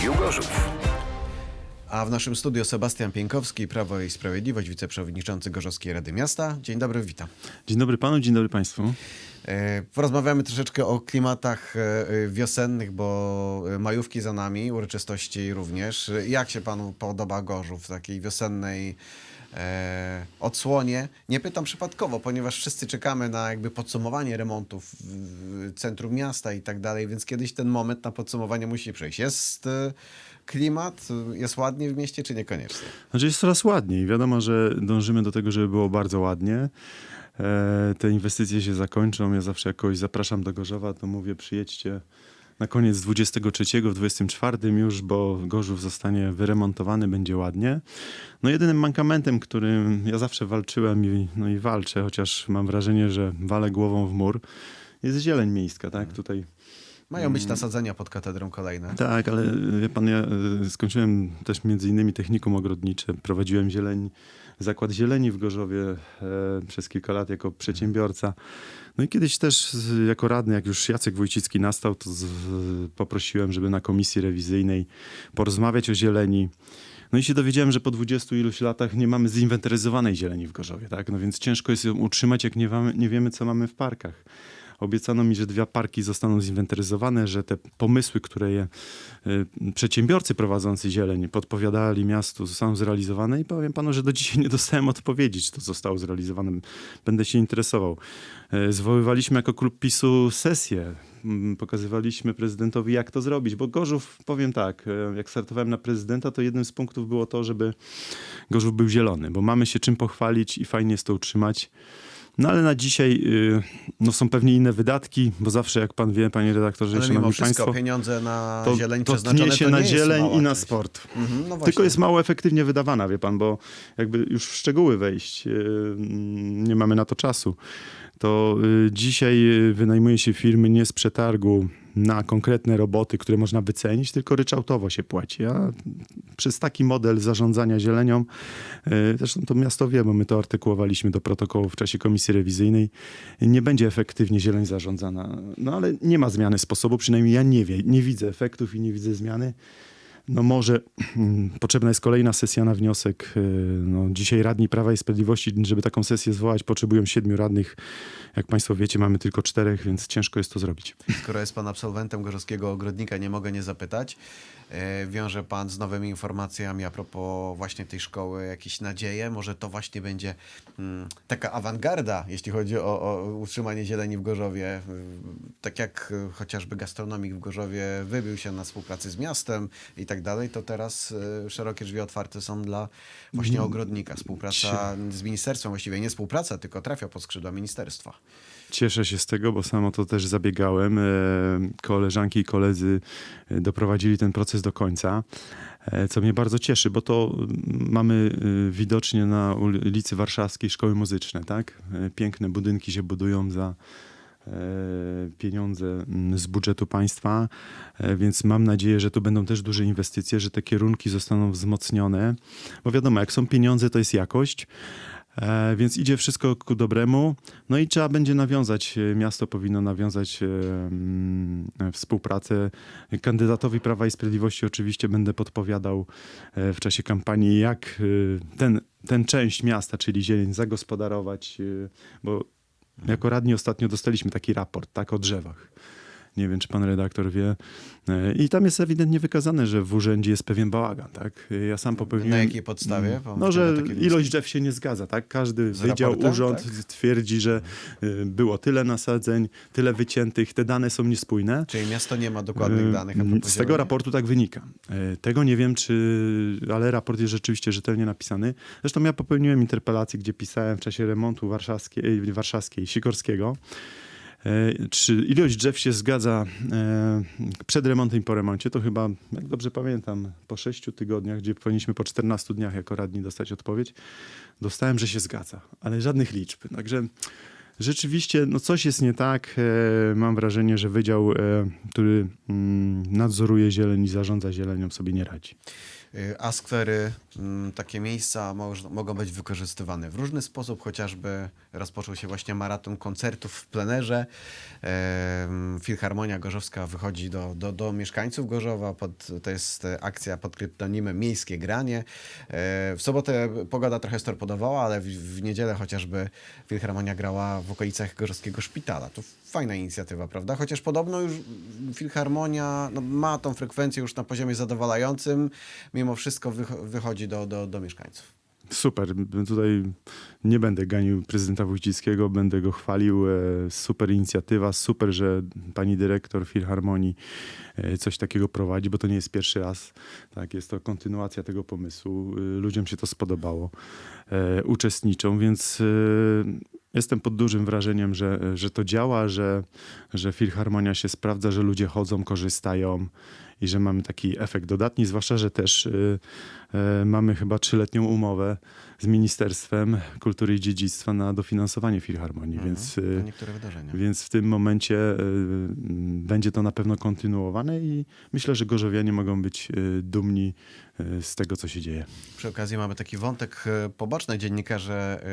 Radiu Gorzów. A w naszym studiu Sebastian Pienkowski, Prawo i Sprawiedliwość, wiceprzewodniczący Gorzowskiej Rady Miasta. Dzień dobry, witam. Dzień dobry panu, dzień dobry państwu. E, Porozmawiamy troszeczkę o klimatach e, e, wiosennych, bo majówki za nami, uroczystości również. Jak się panu podoba Gorzów w takiej wiosennej e, odsłonie? Nie pytam przypadkowo, ponieważ wszyscy czekamy na jakby podsumowanie remontów w centrum miasta i tak dalej, więc kiedyś ten moment na podsumowanie musi przyjść. Jest e, klimat, jest ładnie w mieście, czy niekoniecznie? Znaczy jest coraz ładniej. Wiadomo, że dążymy do tego, żeby było bardzo ładnie. E, te inwestycje się zakończą. Ja zawsze jak kogoś zapraszam do Gorzowa, to mówię przyjedźcie na koniec 23, w 24 już, bo Gorzów zostanie wyremontowany, będzie ładnie. No jedynym mankamentem, którym ja zawsze walczyłem i, no i walczę, chociaż mam wrażenie, że walę głową w mur, jest zieleń miejska, tak? Tutaj Mają być nasadzenia pod katedrą kolejne. Tak, ale wie pan, ja y, skończyłem też między innymi technikum ogrodnicze. Prowadziłem zieleń, zakład zieleni w Gorzowie e, przez kilka lat jako przedsiębiorca. No i kiedyś też z, jako radny, jak już Jacek Wójcicki nastał, to z, poprosiłem, żeby na komisji rewizyjnej porozmawiać o zieleni. No i się dowiedziałem, że po 20 iluś latach nie mamy zinwentaryzowanej zieleni w Gorzowie, tak? No więc ciężko jest ją utrzymać, jak nie, mamy, nie wiemy, co mamy w parkach. Obiecano mi, że dwa parki zostaną zinwentaryzowane, że te pomysły, które je y, przedsiębiorcy prowadzący zieleń podpowiadali miastu, zostaną zrealizowane i powiem panu, że do dzisiaj nie dostałem odpowiedzi, czy to zostało zrealizowane. Będę się interesował. Y, Zwoływaliśmy jako klub PiSu sesję. Mm, Pokazywaliśmy prezydentowi, jak to zrobić, bo Gorzów, powiem tak, y, jak startowałem na prezydenta, to jednym z punktów było to, żeby Gorzów był zielony, bo mamy się czym pochwalić i fajnie jest to utrzymać. No ale na dzisiaj y, no, są pewnie inne wydatki, bo zawsze, jak pan wie, panie redaktorze, Ale mimo wszystko państwo, pieniądze na to, zieleń to przeznaczone się to na zieleń i na sport. Mhm, no. Tylko jest mało efektywnie wydawana, wie pan, bo jakby już w szczegóły wejść, yy, nie mamy na to czasu. To yy, dzisiaj wynajmuje się firmy nie z przetargu na konkretne roboty, które można wycenić, tylko ryczałtowo się płaci. A przez taki model zarządzania zielenią, yy, zresztą to miasto wie, bo my to artykułowaliśmy do protokołu w czasie komisji rewizyjnej, nie będzie efektywnie zieleń zarządzana. No ale nie ma zmiany sposobu, przynajmniej ja nie, wie, nie widzę efektów i nie widzę zmiany. No może potrzebna jest kolejna sesja na wniosek. Yy, No, dzisiaj radni Prawa i Sprawiedliwości, żeby taką sesję zwołać, potrzebują siedmiu radnych. Jak Państwo wiecie, mamy tylko czterech, więc ciężko jest to zrobić. Skoro jest pan absolwentem Gorzowskiego Ogrodnika, nie mogę nie zapytać. E, Wiąże pan z nowymi informacjami a propos właśnie tej szkoły jakieś nadzieje? Może to właśnie będzie mm, taka awangarda, jeśli chodzi o, o utrzymanie zieleni w Gorzowie. Y, Tak jak chociażby gastronomik w Gorzowie wybił się na współpracy z miastem i tak dalej, to teraz y, szerokie drzwi otwarte są dla właśnie ogrodnika. Współpraca z ministerstwem, właściwie nie współpraca, tylko trafia pod skrzydła ministerstwa. Cieszę się z tego, bo sam o to też zabiegałem. E, Koleżanki i koledzy e, doprowadzili ten proces do końca, e, co mnie bardzo cieszy, bo to mm, mamy e, widocznie na ulicy Warszawskiej szkoły muzyczne, tak? Piękne budynki się budują za pieniądze mm, z budżetu państwa, e, więc mam nadzieję, że tu będą też duże inwestycje, że te kierunki zostaną wzmocnione, bo wiadomo, jak są pieniądze, to jest jakość. E, więc idzie wszystko ku dobremu. No i trzeba będzie nawiązać, e, miasto powinno nawiązać e, mm, współpracę. Kandydatowi Prawa i Sprawiedliwości oczywiście będę podpowiadał e, w czasie kampanii, jak e, ten, ten część miasta, czyli zieleń, zagospodarować, e, bo jako radni ostatnio dostaliśmy taki raport, tak, o drzewach. Nie wiem, czy pan redaktor wie. E, I tam jest ewidentnie wykazane, że w urzędzie jest pewien bałagan, tak? Ja sam popełniłem... Na jakiej podstawie? No, że ilość drzew się nie zgadza, tak? Każdy Z wydział, raportem, urząd tak? twierdzi, że y, było tyle nasadzeń, tyle wyciętych, te dane są niespójne. Czyli miasto nie ma dokładnych Y, danych. Z tego raportu tak wynika. Tego nie wiem, czy, ale raport jest rzeczywiście rzetelnie napisany. Zresztą ja popełniłem interpelację, gdzie pisałem w czasie remontu warszawskiej, warszawskiej Sikorskiego, czy ilość drzew się zgadza y, przed remontem i po remoncie. To chyba, jak dobrze pamiętam, po sześciu tygodniach, gdzie powinniśmy po 14 dniach jako radni dostać odpowiedź, dostałem, że się zgadza, ale żadnych liczb. Także Rzeczywiście, no coś jest nie tak. E, mam wrażenie, że wydział, e, który mm, nadzoruje zieleń i zarządza zielenią, sobie nie radzi. A skwery takie miejsca mogą być wykorzystywane w różny sposób, chociażby rozpoczął się właśnie maraton koncertów w plenerze. Filharmonia Gorzowska wychodzi do, do, do mieszkańców Gorzowa, pod, to jest akcja pod kryptonimem Miejskie Granie. W sobotę pogoda trochę storpodowała, ale w, w niedzielę chociażby Filharmonia grała w okolicach Gorzowskiego Szpitala. To fajna inicjatywa, prawda? Chociaż podobno już Filharmonia no, ma tą frekwencję już na poziomie zadowalającym, mimo wszystko wycho- wychodzi do, do, do mieszkańców. Super. Tutaj nie będę ganił prezydenta Wójcickiego, będę go chwalił. E, Super inicjatywa, super, że pani dyrektor Filharmonii e, coś takiego prowadzi, bo to nie jest pierwszy raz. Tak, jest to kontynuacja tego pomysłu. E, Ludziom się to spodobało. Uczestniczą, więc jestem pod dużym wrażeniem, że, że to działa, że, że Filharmonia się sprawdza, że ludzie chodzą, korzystają i że mamy taki efekt dodatni, zwłaszcza, że też y, y, mamy chyba trzyletnią umowę z Ministerstwem Kultury i Dziedzictwa na dofinansowanie Filharmonii, więc, Mhm. Na y, niektóre wydarzenia. więc w tym momencie y, będzie to na pewno kontynuowane i myślę, że gorzowianie mogą być dumni z tego, co się dzieje. Przy okazji mamy taki wątek poboczny. Dziennikarze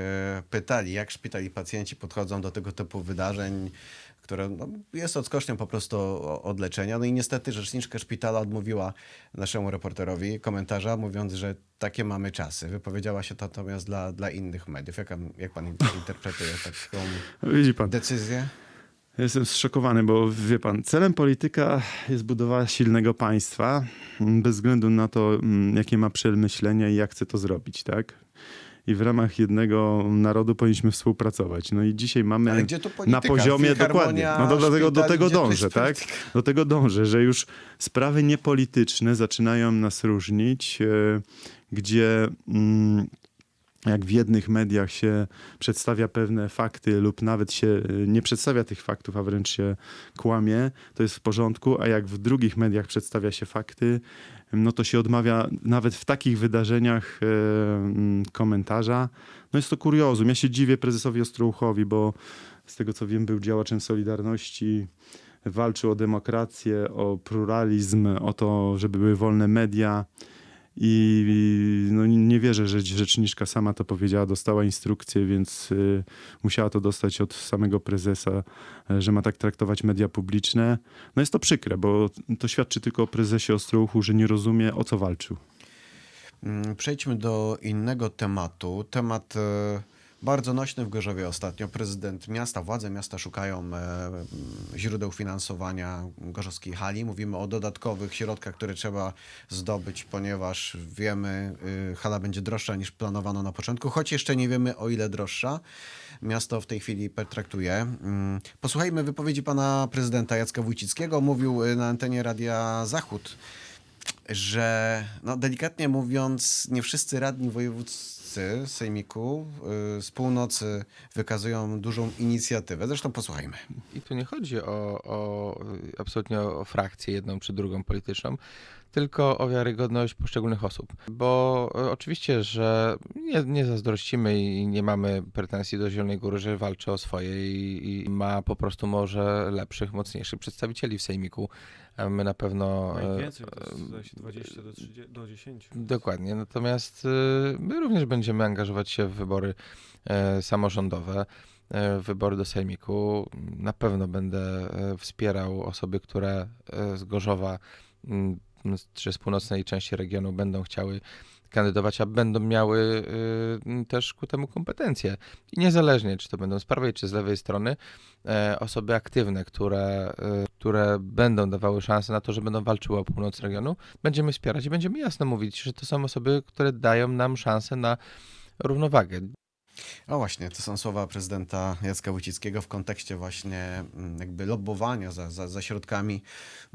pytali, jak szpitali pacjenci podchodzą do tego typu wydarzeń, które no, jest odskocznią po prostu od leczenia. No i niestety rzeczniczka szpitala odmówiła naszemu reporterowi komentarza, mówiąc, że takie mamy czasy. Wypowiedziała się to natomiast dla, dla innych mediów. Jak, jak pan interpretuje taką decyzję? Jestem zszokowany, bo wie pan, celem polityka jest budowa silnego państwa, bez względu na to, mm, jakie ma przemyślenia i jak chce to zrobić, tak? I w ramach jednego narodu powinniśmy współpracować. No i dzisiaj mamy tu na polityka? poziomie dokładnie. No do, do, tego, do tego dążę, tak? polityka? Do tego dążę, że już sprawy niepolityczne zaczynają nas różnić, e, gdzie mm, jak w jednych mediach się przedstawia pewne fakty lub nawet się e, nie przedstawia tych faktów, a wręcz się kłamie, to jest w porządku, a jak w drugich mediach przedstawia się fakty, no to się odmawia nawet w takich wydarzeniach e, mm, komentarza. No jest to kuriozum. Ja się dziwię prezesowi Ostrołuchowi, bo z tego co wiem był działaczem Solidarności, walczył o demokrację, o pluralizm, o to, żeby były wolne media. I no, nie wierzę, że rzeczniczka sama to powiedziała, dostała instrukcję, więc y, musiała to dostać od samego prezesa, y, że ma tak traktować media publiczne. No jest to przykre, bo to świadczy tylko o prezesie Ostrołuchu, że nie rozumie, o co walczył. Mm, Przejdźmy do innego tematu. Temat e, bardzo nośny w Gorzowie ostatnio. Prezydent miasta, władze miasta szukają e, źródeł finansowania gorzowskiej hali. Mówimy o dodatkowych środkach, które trzeba zdobyć, ponieważ wiemy, y, hala będzie droższa niż planowano na początku, choć jeszcze nie wiemy o ile droższa. Miasto w tej chwili pertraktuje. Mm, Posłuchajmy wypowiedzi pana prezydenta Jacka Wójcickiego. Mówił y, na antenie Radia Zachód że no, delikatnie mówiąc, nie wszyscy radni sejmiku y, z północy wykazują dużą inicjatywę. Zresztą posłuchajmy. I tu nie chodzi o, o absolutnie o frakcję jedną czy drugą polityczną, tylko o wiarygodność poszczególnych osób. Bo y, oczywiście, że nie, nie zazdrościmy i nie mamy pretensji do Zielonej Góry, że walczy o swoje i, i ma po prostu może lepszych, mocniejszych przedstawicieli w sejmiku. A My na pewno. No e, i więcej, to jest zdaje się 20 do, 30, do 10. Dokładnie. Natomiast my również będziemy angażować się w wybory e, samorządowe, e, wybory do Sejmiku. Na pewno będę e, wspierał osoby, które e, z Gorzowa czy z północnej części regionu będą chciały kandydować, a będą miały y, też ku temu kompetencje. I niezależnie, czy to będą z prawej, czy z lewej strony, e, osoby aktywne, które, y, które będą dawały szansę na to, że będą walczyły o północ regionu, będziemy wspierać i będziemy jasno mówić, że to są osoby, które dają nam szansę na równowagę. O właśnie, to są słowa prezydenta Jacka Wójcickiego w kontekście właśnie mm, jakby lobbowania za, za, za środkami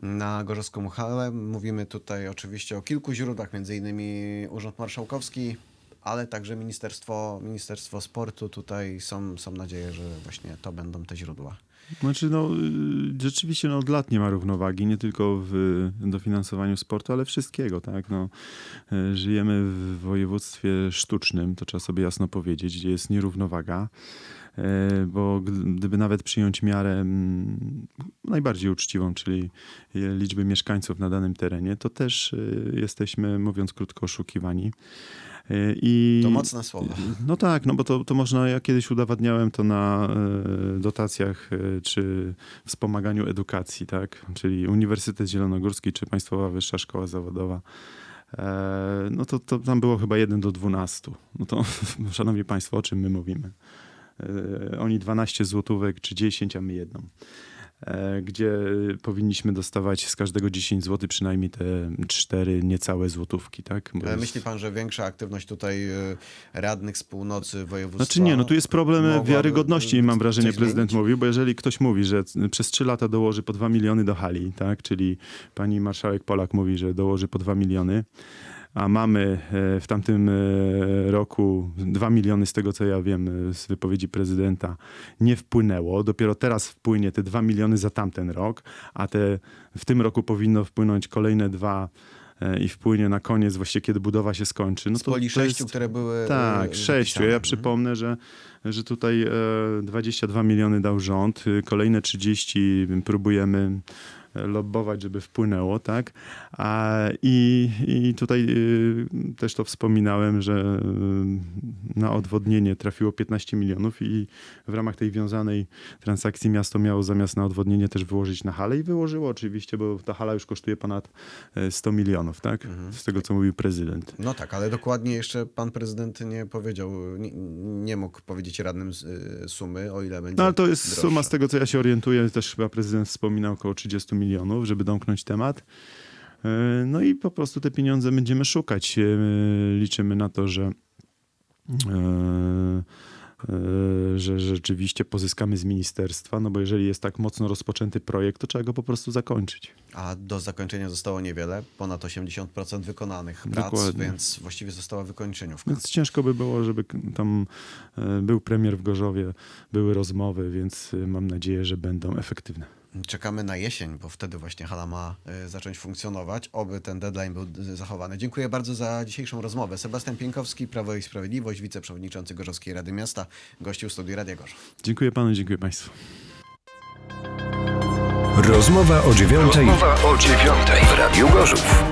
na Gorzowską Halę. Mówimy tutaj oczywiście o kilku źródłach, między innymi Urząd Marszałkowski, ale także Ministerstwo, Ministerstwo Sportu. Tutaj są, są nadzieje, że właśnie to będą te źródła. Znaczy, no, y, rzeczywiście no, od lat nie ma równowagi, nie tylko w dofinansowaniu sportu, ale wszystkiego, tak? No, y, żyjemy w województwie sztucznym, to trzeba sobie jasno powiedzieć, gdzie jest nierównowaga. E, bo gdy- gdyby nawet przyjąć miarę mm, najbardziej uczciwą, czyli e, liczby mieszkańców na danym terenie, to też e, jesteśmy, mówiąc krótko, oszukiwani. I, To mocne słowa. No tak, no bo to, to można, ja kiedyś udowadniałem to na dotacjach czy wspomaganiu edukacji, tak? Czyli Uniwersytet Zielonogórski czy Państwowa Wyższa Szkoła Zawodowa. No to, to tam było chyba 1 do 12. No to, szanowni państwo, o czym my mówimy? E, oni 12 złotówek czy 10, a my jedną. E, gdzie powinniśmy dostawać z każdego 10 zł przynajmniej te 4 niecałe złotówki, tak? Bo Ale myśli pan, że większa aktywność tutaj y, radnych z północy województwa... Znaczy nie, no tu jest problem wiarygodności, mam wrażenie, prezydent zmienić? mówił, bo jeżeli ktoś mówi, że przez trzy lata dołoży po 2 miliony do hali, tak, czyli pani marszałek Polak mówi, że dołoży po 2 miliony, a mamy e, w tamtym e, roku 2 miliony, z tego co ja wiem e, z wypowiedzi prezydenta, nie wpłynęło. Dopiero teraz wpłynie te 2 miliony za tamten rok, a te w tym roku powinno wpłynąć kolejne dwa i wpłynie na koniec, właściwie kiedy budowa się skończy. No Z poli to sześciu, jest- które były tak, sześciu. Ja przypomnę, że, że tutaj e, 22 miliony dał rząd, kolejne 30 próbujemy lobbować, żeby wpłynęło, tak? A, i, I tutaj y, też to wspominałem, że y, na odwodnienie trafiło 15 milionów i w ramach tej wiązanej transakcji miasto miało zamiast na odwodnienie też wyłożyć na halę i wyłożyło oczywiście, bo ta hala już kosztuje ponad e, 100 milionów, tak? Mhm. Z tego, co mówił prezydent. No tak, ale dokładnie jeszcze pan prezydent nie powiedział, nie, nie mógł powiedzieć radnym y, sumy, o ile będzie No ale to jest droższa. suma z tego, co ja się orientuję, też chyba prezydent wspominał około 30 milionów, żeby domknąć temat. E, No i po prostu te pieniądze będziemy szukać. E, Liczymy na to, że, e, że rzeczywiście pozyskamy z ministerstwa, no bo jeżeli jest tak mocno rozpoczęty projekt, to trzeba go po prostu zakończyć. A do zakończenia zostało niewiele, ponad 80% wykonanych prac, Dokładnie. więc właściwie została wykończeniówka. Więc ciężko by było, żeby tam był premier w Gorzowie, były rozmowy, więc mam nadzieję, że będą efektywne. Czekamy na jesień, bo wtedy właśnie hala ma y, zacząć funkcjonować, oby ten deadline był y, zachowany. Dziękuję bardzo za dzisiejszą rozmowę. Sebastian Pienkowski, Prawo i Sprawiedliwość, wiceprzewodniczący Gorzowskiej Rady Miasta, gościł studiu Radia Gorzów. Dziękuję panu, dziękuję państwu. Rozmowa o dziewiątej w Radiu Gorzów.